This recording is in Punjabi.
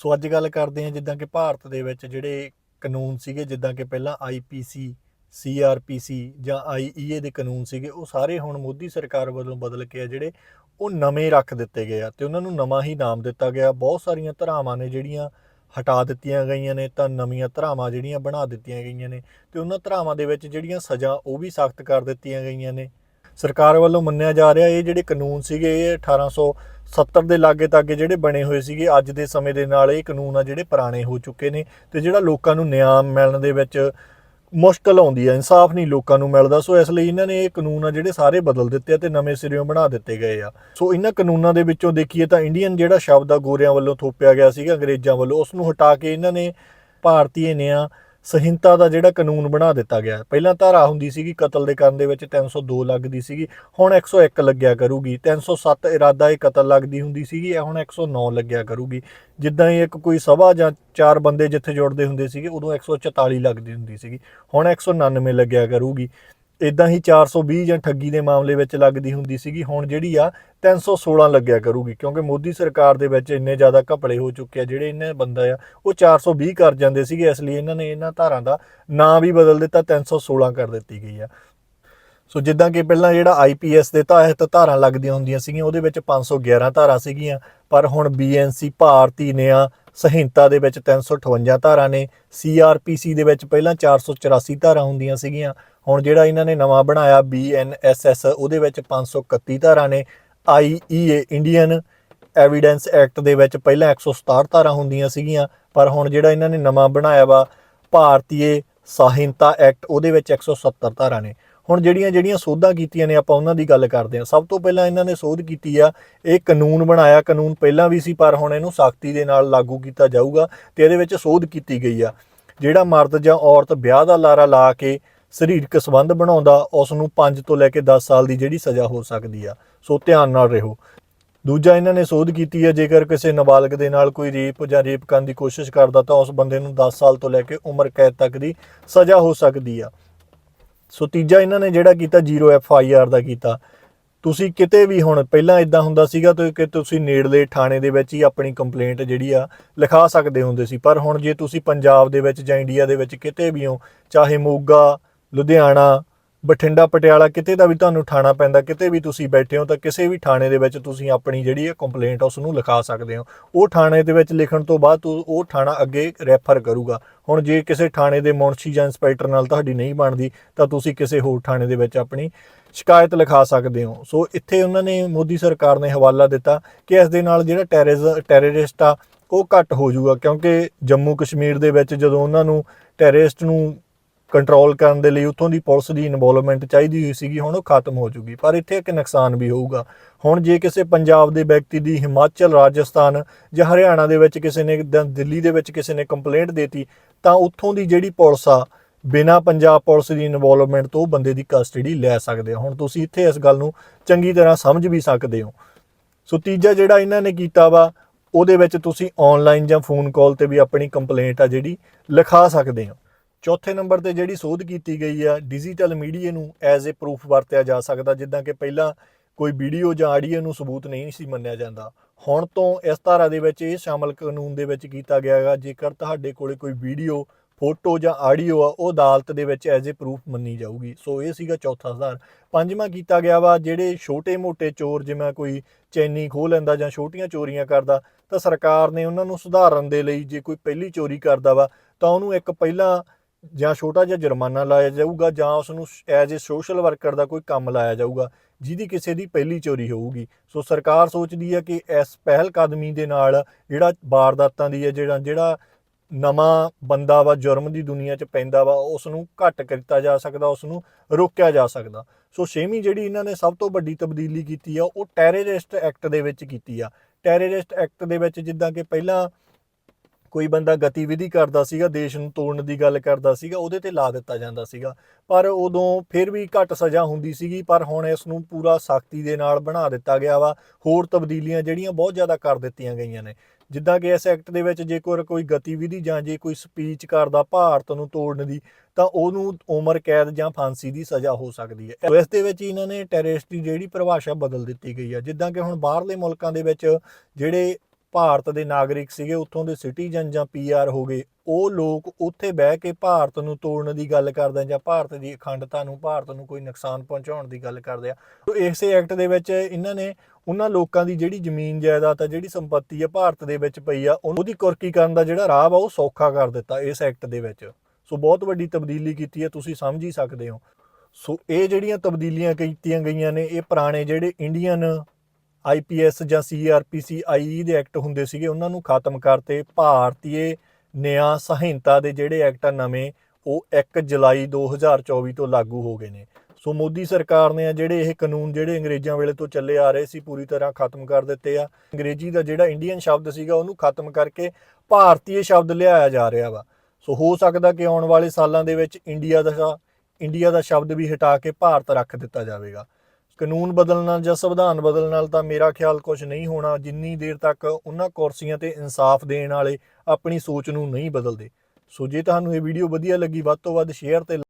ਸੋ ਅੱਜ ਗੱਲ ਕਰਦੇ ਹਾਂ ਜਿੱਦਾਂ ਕਿ ਭਾਰਤ ਦੇ ਵਿੱਚ ਜਿਹੜੇ ਕਾਨੂੰਨ ਸੀਗੇ, ਜਿੱਦਾਂ ਕਿ ਪਹਿਲਾਂ ਆਈਪੀਸੀ ਸੀਆਰਪੀਸੀ ਜਾਂ ਆਈਈਏ ਦੇ ਕਾਨੂੰਨ ਸੀਗੇ, ਉਹ ਸਾਰੇ ਹੁਣ ਮੋਦੀ ਸਰਕਾਰ ਵੱਲੋਂ ਬਦਲ ਕੇ ਆ ਜਿਹੜੇ ਉਹ ਨਵੇਂ ਰੱਖ ਦਿੱਤੇ ਗਏ ਆ ਤੇ ਉਹਨਾਂ ਨੂੰ ਨਵਾਂ ਹੀ ਨਾਮ ਦਿੱਤਾ ਗਿਆ। ਬਹੁਤ ਸਾਰੀਆਂ ਧਰਾਵਾਂ ਨੇ ਜਿਹੜੀਆਂ ਹਟਾ ਦਿੱਤੀਆਂ ਗਈਆਂ ਨੇ, ਤਾਂ ਨਵੀਆਂ ਧਰਾਵਾਂ ਜਿਹੜੀਆਂ ਬਣਾ ਦਿੱਤੀਆਂ ਗਈਆਂ ਨੇ ਤੇ ਉਹਨਾਂ ਧਰਾਵਾਂ ਦੇ ਵਿੱਚ ਜਿਹੜੀਆਂ ਸਜ਼ਾ ਉਹ ਵੀ ਸਖਤ ਕਰ ਦਿੱਤੀਆਂ ਗਈਆਂ ਨੇ। ਸਰਕਾਰ ਵੱਲੋਂ ਮੰਨਿਆ ਜਾ ਰਿਹਾ, ਇਹ ਜਿਹੜੇ ਕਾਨੂੰਨ ਸੀਗੇ, ਇਹ 1870 ਦੇ ਲਾਗੇ ਤਾਗੇ ਜਿਹੜੇ ਬਣੇ ਹੋਏ ਸੀਗੇ, ਅੱਜ ਦੇ ਸਮੇਂ ਦੇ ਨਾਲ ਇਹ ਕਾਨੂੰਨ ਆ ਜਿਹੜੇ ਪੁਰਾਣੇ ਹੋ ਚੁੱਕੇ ਨੇ ਤੇ ਜਿਹੜਾ ਲੋਕਾਂ ਨੂੰ ਨਿਆਂ ਮਿਲਣ ਦੇ ਵਿੱਚ ਮੁਸ਼ਕਲ ਆਉਂਦੀ ਹੈ ਇਨਸਾਫ ਨਹੀਂ ਲੋਕਾਂ ਨੂੰ ਮਿਲਦਾ। ਸੋ ਇਸ ਲਈ ਇਹਨਾਂ ਨੇ ਇਹ ਕਾਨੂੰਨ ਆ ਜਿਹੜੇ ਸਾਰੇ ਬਦਲ ਦਿੱਤੇ ਆ ਤੇ ਨਵੇਂ ਸਿਰਿਓਂ ਬਣਾ ਦਿੱਤੇ ਗਏ ਆ। ਸੋ ਇਹਨਾਂ ਕਾਨੂੰਨਾਂ ਦੇ ਵਿੱਚੋਂ ਦੇਖੀਏ ਤਾਂ ਇੰਡੀਅਨ ਜਿਹੜਾ ਸ਼ਬਦ ਆ, ਗੋਰਿਆਂ ਵੱਲੋਂ ਥੋਪਿਆ ਗਿਆ ਸੀਗਾ, ਅੰਗਰੇਜ਼ਾਂ ਵੱਲੋਂ ਉਸ ਨੂੰ ਹਟਾ ਕੇ ਇਹਨਾਂ ਨੇ ਭਾਰਤੀ ਨਿਆਂ ਸਹਿੰਤਾ ਦਾ ਜਿਹੜਾ ਕਾਨੂੰਨ ਬਣਾ ਦਿੱਤਾ ਗਿਆ। ਪਹਿਲਾਂ ਧਾਰਾ ਹੁੰਦੀ ਸੀਗੀ ਕਤਲ ਦੇ ਕਰਨ ਦੇ ਵਿੱਚ 302 ਲੱਗਦੀ ਸੀਗੀ, ਹੁਣ 101 ਲੱਗਿਆ ਕਰੂਗੀ। 307 ਇਰਾਦਾ ਇਹ ਕਤਲ ਲੱਗਦੀ ਹੁੰਦੀ ਸੀਗੀ, ਇਹ ਹੁਣ 109 ਲੱਗਿਆ ਕਰੂਗੀ। ਜਿੱਦਾਂ ਹੀ ਇੱਕ ਕੋਈ ਸਭਾ ਜਾਂ ਚਾਰ ਬੰਦੇ ਜਿੱਥੇ ਜੁੜਦੇ ਹੁੰਦੇ ਸੀਗੇ, ਉਦੋਂ 144 ਲੱਗਦੀ ਹੁੰਦੀ ਸੀਗੀ, ਹੁਣ 199 ਲੱਗਿਆ ਕਰੂਗੀ। ਇਦਾਂ ਹੀ 420 ਜਾਂ ਠੱਗੀ ਦੇ ਮਾਮਲੇ ਵਿੱਚ ਲੱਗਦੀ ਹੁੰਦੀ ਸੀਗੀ। ਹੁਣ ਜਿਹੜੀ ਆ 316 ਲੱਗਿਆ ਕਰੂਗੀ, ਕਿਉਂਕਿ ਮੋਦੀ ਸਰਕਾਰ ਦੇ ਵਿੱਚ ਇੰਨੇ ਜ਼ਿਆਦਾ ਘਪਲੇ ਹੋ ਚੁੱਕੇ ਆ, ਜਿਹੜੇ ਇਹਨਾਂ ਬੰਦਾ ਆ, ਉਹ 420 ਕਰ ਜਾਂਦੇ ਸੀਗੇ, ਇਸ ਲਈ ਇਹਨਾਂ ਨੇ ਇਹਨਾਂ ਧਾਰਾਂ ਦਾ ਨਾਂ ਵੀ ਬਦਲ ਦਿੱਤਾ 316 ਕਰ ਦਿੱਤੀ ਗਈ ਆ। ਸੋ ਜਿੱਦਾਂ ਕਿ ਪਹਿਲਾਂ ਜਿਹੜਾ ਆਈਪੀਐਸ ਦੇ ਤਹਿਤ ਧਾਰਾਂ ਲੱਗਦੀਆਂ ਹੁੰਦੀਆਂ ਸੀਗੀਆਂ, ਉਹਦੇ ਵਿੱਚ 511 ਧਾਰਾਂ ਸੀਗੀਆਂ, ਪਰ ਹੁਣ ਬੀਐਨਸੀ ਭਾਰਤੀ ਨੇ ਆ ਸੰਹਿਤਾ ਦੇ ਵਿੱਚ 358 ਧਾਰਾ ਨੇ ਸੀਆਰਪੀਸੀ ਦੇ ਵਿੱਚ ਪਹਿਲਾਂ 484 ਧਾਰਾ ਹੁੰਦੀਆਂ ਸੀਗੀਆਂ, ਹੁਣ ਜਿਹੜਾ ਇਹਨਾਂ ਨੇ ਨਵਾਂ ਬਣਾਇਆ ਬੀਐਨਐਸਐਸ ਉਹਦੇ ਵਿੱਚ 531 ਧਾਰਾ ਨੇ ਆਈਈਏ ਇੰਡੀਅਨ ਐਵੀਡੈਂਸ ਐਕਟ ਦੇ ਵਿੱਚ ਪਹਿਲਾਂ 167 ਧਾਰਾ ਹੁੰਦੀਆਂ ਸੀਗੀਆਂ, ਪਰ ਹੁਣ ਜਿਹੜਾ ਇਹਨਾਂ ਨੇ ਨਵਾਂ ਬਣਾਇਆ ਵਾ, ਭਾਰਤੀਏ ਸਾਹਿੰਤਾ ਐਕਟ, ਉਹਦੇ ਵਿੱਚ 170 ਧਾਰਾ ਨੇ। ਹੁਣ ਜਿਹੜੀਆਂ ਜਿਹੜੀਆਂ ਸੋਧਾਂ ਕੀਤੀਆਂ ਨੇ, ਆਪਾਂ ਉਹਨਾਂ ਦੀ ਗੱਲ ਕਰਦੇ ਹਾਂ। ਸਭ ਤੋਂ ਪਹਿਲਾਂ ਇਹਨਾਂ ਨੇ ਸੋਧ ਕੀਤੀ ਆ, ਇਹ ਕਾਨੂੰਨ ਬਣਾਇਆ, ਕਾਨੂੰਨ ਪਹਿਲਾਂ ਵੀ ਸੀ, ਪਰ ਹੁਣ ਇਹਨੂੰ ਸਖਤੀ ਦੇ ਨਾਲ ਲਾਗੂ ਕੀਤਾ ਜਾਊਗਾ ਤੇ ਇਹਦੇ ਵਿੱਚ ਸੋਧ ਕੀਤੀ ਗਈ ਆ। ਜਿਹੜਾ ਮਰਦ ਜਾਂ ਔਰਤ ਵਿਆਹ ਦਾ ਲਾਰਾ ਲਾ ਕੇ ਸਰੀਰਕ ਸੰਬੰਧ ਬਣਾਉਂਦਾ, ਉਸ ਨੂੰ 5 ਤੋਂ ਲੈ ਕੇ 10 ਸਾਲ ਦੀ ਜਿਹੜੀ ਸਜ਼ਾ ਹੋ ਸਕਦੀ ਆ। ਸੋ ਧਿਆਨ ਨਾਲ ਰਹੋ। ਦੂਜਾ ਇਹਨਾਂ ਨੇ ਸੋਧ ਕੀਤੀ ਹੈ ਜੇਕਰ ਕਿਸੇ ਨਾਬਾਲਗ ਦੇ ਨਾਲ ਕੋਈ ਰੇਪ ਜਾਂ ਰੇਪ ਕਰਨ ਦੀ ਕੋਸ਼ਿਸ਼ ਕਰਦਾ, ਤਾਂ ਉਸ ਬੰਦੇ ਨੂੰ 10 ਸਾਲ ਤੋਂ ਲੈ ਕੇ ਉਮਰ ਕੈਦ ਤੱਕ ਦੀ ਸਜ਼ਾ ਹੋ ਸਕਦੀ ਆ। ਸੋ ਤੀਜਾ ਇਹਨਾਂ ਨੇ ਜਿਹੜਾ ਕੀਤਾ 0 ਐਫ ਆਈ ਆਰ ਦਾ ਕੀਤਾ। ਤੁਸੀਂ ਕਿਤੇ ਵੀ ਹੁਣ ਪਹਿਲਾਂ ਇਦਾਂ ਹੁੰਦਾ ਸੀਗਾ ਕਿ ਤੁਸੀਂ ਨੇੜਲੇ ਥਾਣੇ ਦੇ ਵਿੱਚ ਹੀ ਆਪਣੀ ਕੰਪਲੇਂਟ ਜਿਹੜੀ ਆ ਲਿਖਾ ਸਕਦੇ ਹੁੰਦੇ ਸੀ। ਪਰ ਹੁਣ ਜੇ ਤੁਸੀਂ ਪੰਜਾਬ ਦੇ ਵਿੱਚ ਜਾਂ ਇੰਡੀਆ ਦੇ ਵਿੱਚ ਕਿਤੇ ਵੀ ਹੋ, ਚਾਹੇ ਮੋਗਾ, ਲੁਧਿਆਣਾ ਬਠਿੰਡਾ ਪਟਿਆਲਾ ਕਿਤੇ ਦਾ ਵੀ ਤੁਹਾਨੂੰ ਥਾਣਾ ਪੈਂਦਾ, ਕਿਤੇ ਵੀ ਤੁਸੀਂ ਬੈਠੇ ਹੋ ਤਾਂ ਕਿਸੇ ਵੀ ਥਾਣੇ ਦੇ ਵਿੱਚ ਤੁਸੀਂ ਆਪਣੀ ਜਿਹੜੀ ਹੈ ਕੰਪਲੇਂਟ ਉਸ ਨੂੰ ਲਿਖਾ ਸਕਦੇ ਹੋ। ਉਹ ਥਾਣੇ ਦੇ ਵਿੱਚ ਲਿਖਣ ਤੋਂ ਬਾਅਦ ਤੂੰ, ਉਹ ਥਾਣਾ ਅੱਗੇ ਰੈਫਰ ਕਰੂਗਾ। ਹੁਣ ਜੇ ਕਿਸੇ ਥਾਣੇ ਦੇ ਮੁਨਸ਼ੀ ਜਾਂ ਇੰਸਪੈਕਟਰ ਨਾਲ ਤੁਹਾਡੀ ਨਹੀਂ ਬਣਦੀ, ਤਾਂ ਤੁਸੀਂ ਕਿਸੇ ਹੋਰ ਥਾਣੇ ਦੇ ਵਿੱਚ ਆਪਣੀ ਸ਼ਿਕਾਇਤ ਲਿਖਾ ਸਕਦੇ ਹੋ। ਸੋ ਇੱਥੇ ਉਹਨਾਂ ਨੇ, ਮੋਦੀ ਸਰਕਾਰ ਨੇ ਹਵਾਲਾ ਦਿੱਤਾ ਕਿ ਇਸ ਦੇ ਨਾਲ ਜਿਹੜਾ ਟੈਰਰਿਜ਼ ਟੈਰਰਿਸਟ ਆ, ਉਹ ਘੱਟ ਹੋ ਜਾਊਗਾ। ਕਿਉਂਕਿ ਜੰਮੂ ਕਸ਼ਮੀਰ ਦੇ ਵਿੱਚ ਜਦੋਂ ਉਹਨਾਂ ਨੂੰ ਟੈਰਰਿਸਟ ਨੂੰ ਕੰਟਰੋਲ ਕਰਨ ਦੇ ਲਈ ਉੱਥੋਂ ਦੀ ਪੁਲਿਸ ਦੀ ਇਨਵੋਲਵਮੈਂਟ ਚਾਹੀਦੀ ਹੋਈ ਸੀਗੀ, ਹੁਣ ਉਹ ਖਤਮ ਹੋ ਜੂਗੀ ਪਰ ਇੱਥੇ ਇੱਕ ਨੁਕਸਾਨ ਵੀ ਹੋਊਗਾ। ਹੁਣ ਜੇ ਕਿਸੇ ਪੰਜਾਬ ਦੇ ਵਿਅਕਤੀ ਦੀ ਹਿਮਾਚਲ, ਰਾਜਸਥਾਨ ਜਾਂ ਹਰਿਆਣਾ ਦੇ ਵਿੱਚ ਕਿਸੇ ਨੇ ਦਿੱਲੀ ਦੇ ਵਿੱਚ ਕਿਸੇ ਨੇ ਕੰਪਲੇਂਟ ਦੇਤੀ, ਤਾਂ ਉੱਥੋਂ ਦੀ ਜਿਹੜੀ ਪੁਲਿਸ ਆ, ਬਿਨਾ ਪੰਜਾਬ ਪੁਲਿਸ ਦੀ ਇਨਵੋਲਵਮੈਂਟ ਤੋਂ ਬੰਦੇ ਦੀ ਕਸਟਡੀ ਲੈ ਸਕਦੇ ਆ। ਹੁਣ ਤੁਸੀਂ ਇੱਥੇ ਇਸ ਗੱਲ ਨੂੰ ਚੰਗੀ ਤਰ੍ਹਾਂ ਸਮਝ ਵੀ ਸਕਦੇ ਹੋ। ਸੋ ਤੀਜਾ ਜਿਹੜਾ ਇਹਨਾਂ ਨੇ ਕੀਤਾ ਵਾ, ਉਹਦੇ ਵਿੱਚ ਤੁਸੀਂ ਆਨਲਾਈਨ ਜਾਂ ਫੋਨ ਕਾਲ ਤੇ ਵੀ ਆਪਣੀ ਕੰਪਲੇਂਟ ਆ ਜਿਹੜੀ ਲਿਖਾ ਸਕਦੇ ਹੋ। ਚੌਥੇ ਨੰਬਰ ਤੇ ਜਿਹੜੀ ਸੋਧ ਕੀਤੀ ਗਈ ਆ ਡਿਜੀਟਲ ਮੀਡੀਆ ਨੂੰ ਐਜ਼ ਅ ਪ੍ਰੂਫ ਵਰਤਿਆ ਜਾ ਸਕਦਾ, ਜਿੱਦਾਂ ਕਿ ਪਹਿਲਾਂ ਕੋਈ ਵੀਡੀਓ ਜਾਂ ਆਡੀਓ ਨੂੰ ਸਬੂਤ ਨਹੀਂ ਸੀ ਮੰਨਿਆ ਜਾਂਦਾ। ਹੁਣ ਤੋਂ ਇਸ ਧਾਰਾ ਦੇ ਵਿੱਚ ਇਹ ਸ਼ਾਮਲ ਕਾਨੂੰਨ ਦੇ ਵਿੱਚ ਕੀਤਾ ਗਿਆ ਹੈਗਾ, ਜੇਕਰ ਤੁਹਾਡੇ ਕੋਲੇ ਕੋਈ ਵੀਡੀਓ ਫੋਟੋ ਜਾਂ ਆਡੀਓ ਆ, ਉਹ ਅਦਾਲਤ ਦੇ ਵਿੱਚ ਐਜ਼ ਅ ਪ੍ਰੂਫ ਮੰਨੀ ਜਾਊਗੀ। ਸੋ ਇਹ ਸੀਗਾ ਚੌਥਾ ਸੁਧਾਰ। ਪੰਜਵਾਂ ਕੀਤਾ ਗਿਆ ਵਾ, ਜਿਹੜੇ ਛੋਟੇ-ਮੋਟੇ ਚੋਰ, ਜਿਵੇਂ ਕੋਈ ਚੈਨੀ ਖੋਹ ਲੈਂਦਾ ਜਾਂ ਛੋਟੀਆਂ ਚੋਰੀਆਂ ਕਰਦਾ, ਤਾਂ ਸਰਕਾਰ ਨੇ ਉਹਨਾਂ ਨੂੰ ਸੁਧਾਰਨ ਦੇ ਲਈ ਜੇ ਕੋਈ ਪਹਿਲੀ ਚੋਰੀ ਕਰਦਾ ਵਾ, ਤਾਂ ਉਹਨੂੰ ਇੱਕ ਪਹਿਲਾਂ ਜਾਂ ਛੋਟਾ ਜਿਹਾ ਜੁਰਮਾਨਾ ਲਾਇਆ ਜਾਊਗਾ ਜਾਂ ਉਸ ਨੂੰ ਐਜ਼ ਅ ਸੋਸ਼ਲ ਵਰਕਰ ਦਾ ਕੋਈ ਕੰਮ ਲਾਇਆ ਜਾਊਗਾ, ਜਿਹਦੀ ਕਿਸੇ ਦੀ ਪਹਿਲੀ ਚੋਰੀ ਹੋਊਗੀ। ਸੋ ਸਰਕਾਰ ਸੋਚਦੀ ਹੈ ਕਿ ਇਸ ਪਹਿਲ ਕਦਮੀ ਦੇ ਨਾਲ ਜਿਹੜਾ ਵਾਰਦਾਤਾਂ ਦੀ ਹੈ, ਜਿਹੜਾ ਜਿਹੜਾ ਨਵਾਂ ਬੰਦਾ ਵਾ, ਜੁਰਮ ਦੀ ਦੁਨੀਆ 'ਚ ਪੈਂਦਾ ਵਾ ਉਸ ਨੂੰ ਘੱਟ ਕੀਤਾ ਜਾ ਸਕਦਾ ਉਸ ਨੂੰ ਰੋਕਿਆ ਜਾ ਸਕਦਾ। ਸੋ ਛੇਵੀਂ ਜਿਹੜੀ ਇਹਨਾਂ ਨੇ ਸਭ ਤੋਂ ਵੱਡੀ ਤਬਦੀਲੀ ਕੀਤੀ ਆ, ਉਹ ਟੈਰਰਿਸਟ ਐਕਟ ਦੇ ਵਿੱਚ ਕੀਤੀ ਆ। ਟੈਰਰਿਸਟ ਐਕਟ ਦੇ ਵਿੱਚ ਜਿੱਦਾਂ ਕਿ ਪਹਿਲਾਂ ਕੋਈ ਬੰਦਾ ਗਤੀਵਿਧੀ ਕਰਦਾ ਸੀਗਾ, ਦੇਸ਼ ਨੂੰ ਤੋੜਨ ਦੀ ਗੱਲ ਕਰਦਾ ਸੀਗਾ, ਉਹਦੇ ਤੇ ਲਾ ਦਿੱਤਾ ਜਾਂਦਾ ਸੀਗਾ। ਪਰ ਉਦੋਂ ਫਿਰ ਵੀ ਘੱਟ ਸਜ਼ਾ ਹੁੰਦੀ ਸੀਗੀ, ਪਰ ਹੁਣ ਇਸ ਨੂੰ ਪੂਰਾ ਸਖਤੀ ਦੇ ਨਾਲ ਬਣਾ ਦਿੱਤਾ ਗਿਆ ਵਾ। ਹੋਰ ਤਬਦੀਲੀਆਂ ਜਿਹੜੀਆਂ ਬਹੁਤ ਜ਼ਿਆਦਾ ਕਰ ਦਿੱਤੀਆਂ ਗਈਆਂ ਨੇ। ਜਿੱਦਾਂ ਕਿ ਇਸ ਐਕਟ ਦੇ ਵਿੱਚ ਜੇਕਰ ਕੋਈ ਗਤੀਵਿਧੀ ਜਾਂ ਜੇ ਕੋਈ ਸਪੀਚ ਕਰਦਾ ਭਾਰਤ ਨੂੰ ਤੋੜਨ ਦੀ, ਤਾਂ ਉਹਨੂੰ ਉਮਰ, ਕੈਦ ਜਾਂ ਫਾਂਸੀ ਦੀ ਸਜ਼ਾ ਹੋ ਸਕਦੀ ਹੈ। ਇਸ ਦੇ ਵਿੱਚ ਇਹਨਾਂ ਨੇ ਟੈਰਰਿਸਟ ਦੀ ਜਿਹੜੀ ਪਰਿਭਾਸ਼ਾ ਬਦਲ ਦਿੱਤੀ ਗਈ ਹੈ ਜਿੱਦਾਂ ਕਿ ਹੁਣ ਬਾਹਰਲੇ ਮੁਲਕਾਂ ਦੇ ਵਿੱਚ ਜਿਹੜੇ ਭਾਰਤ ਦੇ ਨਾਗਰਿਕ ਸੀਗੇ, ਉੱਥੋਂ ਦੇ ਸਿਟੀਜ਼ਨ ਜਾਂ ਪੀਆਰ ਹੋ ਗਏ, ਉਹ ਲੋਕ ਉੱਥੇ ਬਹਿ ਕੇ ਭਾਰਤ ਨੂੰ ਤੋੜਨ ਦੀ ਗੱਲ ਕਰਦੇ ਆ ਜਾਂ ਭਾਰਤ ਦੀ ਅਖੰਡਤਾ ਨੂੰ, ਭਾਰਤ ਨੂੰ ਕੋਈ ਨੁਕਸਾਨ ਪਹੁੰਚਾਉਣ ਦੀ ਗੱਲ ਕਰਦੇ ਆ। ਤੋ ਇਸੇ ਐਕਟ ਦੇ ਵਿੱਚ ਇਹਨਾਂ ਨੇ, ਉਹਨਾਂ ਲੋਕਾਂ ਦੀ ਜਿਹੜੀ ਜ਼ਮੀਨ ਜਾਇਦਾਦ ਆ, ਜਿਹੜੀ ਸੰਪਤੀ ਆ, ਭਾਰਤ ਦੇ ਵਿੱਚ ਪਈ ਆ ਉਹਦੀ ਕੁਰਕੀ ਕਰਨ ਦਾ ਜਿਹੜਾ ਰਾਹ ਆ ਉਹ ਸੌਖਾ ਕਰ ਦਿੱਤਾ ਇਸ ਐਕਟ ਦੇ ਵਿੱਚ। ਸੋ ਬਹੁਤ ਵੱਡੀ ਤਬਦੀਲੀ ਕੀਤੀ ਹੈ ਤੁਸੀਂ ਸਮਝ ਹੀ ਸਕਦੇ ਹੋ। ਸੋ ਇਹ ਜਿਹੜੀਆਂ ਤਬਦੀਲੀਆਂ ਕੀਤੀਆਂ ਗਈਆਂ ਨੇ, ਇਹ ਪੁਰਾਣੇ ਜਿਹੜੇ ਇੰਡੀਅਨ ਆਈਪੀਐਸ ਜਾਂ ਸੀਆਰਪੀਸੀ ਆਈਈ ਦੇ ਐਕਟ ਹੁੰਦੇ ਸੀਗੇ, ਉਹਨਾਂ ਨੂੰ ਖਤਮ ਕਰਤੇ ਭਾਰਤੀਏ ਨਿਆਂ ਸੰਹਿਤਾ ਦੇ ਜਿਹੜੇ ਐਕਟ ਆ ਨਵੇਂ, ਉਹ 1 ਜੁਲਾਈ 2024 ਤੋਂ ਲਾਗੂ ਹੋ ਗਏ ਨੇ। ਸੋ ਮੋਦੀ ਸਰਕਾਰ ਨੇ ਆ ਜਿਹੜੇ ਇਹ ਕਾਨੂੰਨ ਜਿਹੜੇ ਅੰਗਰੇਜ਼ਾਂ ਵੇਲੇ ਤੋਂ ਚੱਲੇ ਆ ਰਹੇ ਸੀ, ਪੂਰੀ ਤਰ੍ਹਾਂ ਖਤਮ ਕਰ ਦਿੱਤੇ ਆ। ਅੰਗਰੇਜ਼ੀ ਦਾ ਜਿਹੜਾ ਇੰਡੀਅਨ ਸ਼ਬਦ ਸੀਗਾ, ਉਹਨੂੰ ਖਤਮ ਕਰਕੇ ਭਾਰਤੀਏ ਸ਼ਬਦ ਲਿਆਇਆ ਜਾ ਰਿਹਾ ਵਾ। ਸੋ ਹੋ ਸਕਦਾ ਕਿ ਆਉਣ ਵਾਲੇ ਸਾਲਾਂ ਦੇ ਵਿੱਚ ਇੰਡੀਆ ਦਾ ਇੰਡੀਆ ਦਾ ਸ਼ਬਦ ਵੀ ਹਟਾ ਕੇ ਭਾਰਤ ਰੱਖ ਦਿੱਤਾ ਜਾਵੇਗਾ। ਕਾਨੂੰਨ ਬਦਲਣ ਨਾਲ ਜਾਂ ਸੰਵਿਧਾਨ ਬਦਲਣ ਨਾਲ ਤਾਂ ਮੇਰਾ ਖਿਆਲ ਕੁਝ ਨਹੀਂ ਹੋਣਾ। ਜਿੰਨੀ ਦੇਰ ਤੱਕ ਉਹਨਾਂ ਕੁਰਸੀਆਂ ਤੇ ਇਨਸਾਫ ਦੇਣ ਵਾਲੇ ਆਪਣੀ ਸੋਚ ਨੂੰ ਨਹੀਂ ਬਦਲਦੇ। ਸੋ ਜੇ ਤੁਹਾਨੂੰ ਇਹ ਵੀਡੀਓ ਵਧੀਆ ਲੱਗੀ, ਵੱਧ ਤੋਂ ਵੱਧ ਸ਼ੇਅਰ ਤੇ